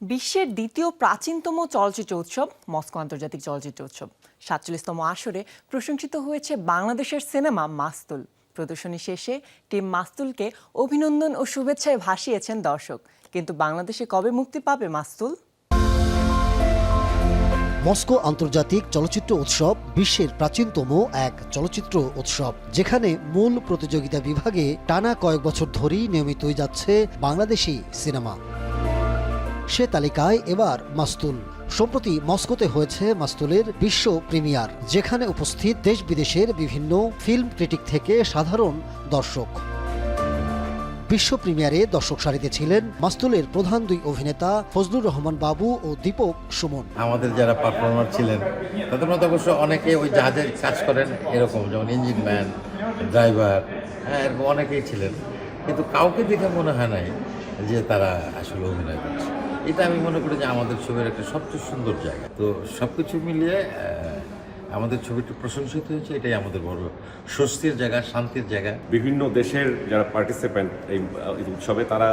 বিশ্বের দ্বিতীয় প্রাচীনতম চলচ্চিত্র উৎসব, মস্কো আন্তর্জাতিক চলচ্চিত্র উৎসব। সাতচল্লিশতম আসরে প্রশংসিত হয়েছে বাংলাদেশের সিনেমা মাস্তুল। প্রদর্শনী শেষে টিম মাস্তুলকে অভিনন্দন ও শুভেচ্ছায় ভাসিয়েছেন দর্শক। কিন্তু বাংলাদেশে কবে মুক্তি পাবে মাস্তুল? মস্কো আন্তর্জাতিক চলচ্চিত্র উৎসব বিশ্বের প্রাচীনতম এক চলচ্চিত্র উৎসব, যেখানে মূল প্রতিযোগিতা বিভাগে টানা কয়েক বছর ধরেই নিয়মিতই যাচ্ছে বাংলাদেশি সিনেমা। সে তালিকায় এবার মাস্তুল। সম্প্রতি মস্কোতে হয়েছে মাস্তুলের বিশ্ব প্রিমিয়ার, যেখানে উপস্থিত দেশ বিদেশের বিভিন্ন ফিল্ম ক্রিটিক থেকে সাধারণ দর্শক। বিশ্ব প্রিমিয়ারে দর্শক সারিতে ছিলেন মাস্তুলের প্রধান দুই অভিনেতা ফজলুর রহমান বাবু ও দীপক সুমন। আমাদের যারা পারফর্মার ছিলেন, তাদের মধ্যে অবশ্য অনেকে ওই জাহাজের কাজ করেন এরকম, যেমন ইঞ্জিন ম্যান ড্রাইভার হ্যাঁ এরকম অনেকেই ছিলেন। কিন্তু কাউকে দেখে মনে হয় নাই যে তারা আসলে অভিনয় করছে। এটা আমি মনে করি যে আমাদের ছবির একটা সবচেয়ে সুন্দর জায়গা। তো সব কিছু মিলিয়ে আমাদের ছবিটা প্রশংসিত হয়েছে, এটাই আমাদের বড় স্বস্তির জায়গা, শান্তির জায়গা। বিভিন্ন দেশের যারা পার্টিসিপেন্ট এই উৎসবে, তারা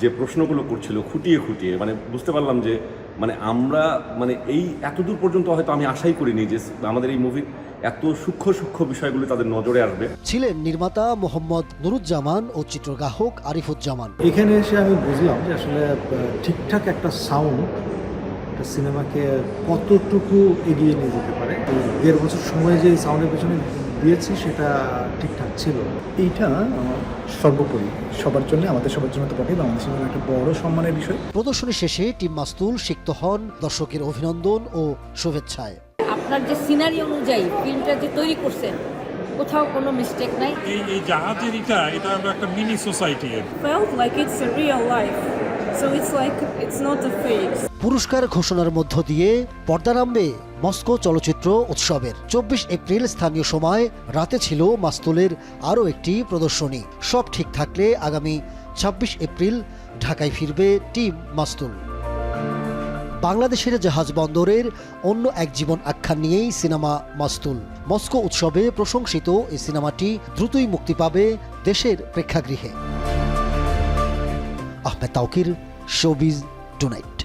যে প্রশ্নগুলো করছিল খুঁটিয়ে খুঁটিয়ে মানে বুঝতে পারলাম যে মানে আমরা মানে এই এতদূর পর্যন্ত হয়তো আমি আশাই করিনি যে আমাদের এই মুভির এত সূক্ষ্ম সূক্ষ্ম বিষয়গুলো তাদের নজরে আসবে। ছিলেন নির্মাতা মোহাম্মদ নুরুজ্জামান ও চিত্রগ্রাহক আরিফুজ্জামান। এখানে এসে আমি বুঝলাম যে আসলে ঠিকঠাক একটা সাউন্ড একটা সিনেমাকে কতটুকু এগিয়ে নিয়ে যেতে পারে। দেড় বছর সময় যে সাউন্ডের পেছনে দিয়েছি সেটা ঠিকঠাক ছিল। এইটা আমার সর্বোপরি সবার জন্য আমাদের সবার জন্য তো বটেই। বাংলাদেশের জন্য একটা বড় সম্মানের বিষয়। প্রদর্শনী শেষে টিম মাস্তুল সিক্ত হন দর্শকের অভিনন্দন ও শুভেচ্ছায়। আপনার যে সিনারি অনুযায়ী ফিল্মটা যে তৈরি করছেন কোথাও কোনো মিস্টেক নাই। এই এই জাহাজের এটা এটা হলো একটা mini society it's a real life. So it's like it's not a fake. পুরস্কার ঘোষণার মধ্য দিয়ে পর্দা নামবে মস্কো চলচ্চিত্র উৎসবের। চব্বিশ এপ্রিল স্থানীয় সময় রাতে ছিল মাস্তুলের আরও একটি প্রদর্শনী। সব ঠিক থাকলে আগামী ছাব্বিশ এপ্রিল ঢাকায় ফিরবে টিম মাস্তুল। বাংলাদেশের জাহাজ বন্দরের অন্য এক জীবন আখ্যান নিয়েই সিনেমা মাস্তুল। মস্কো উৎসবে প্রশংসিত এই সিনেমাটি দ্রুতই মুক্তি পাবে দেশের প্রেক্ষাগৃহে। Ahmed Tauqir showbiz tonight.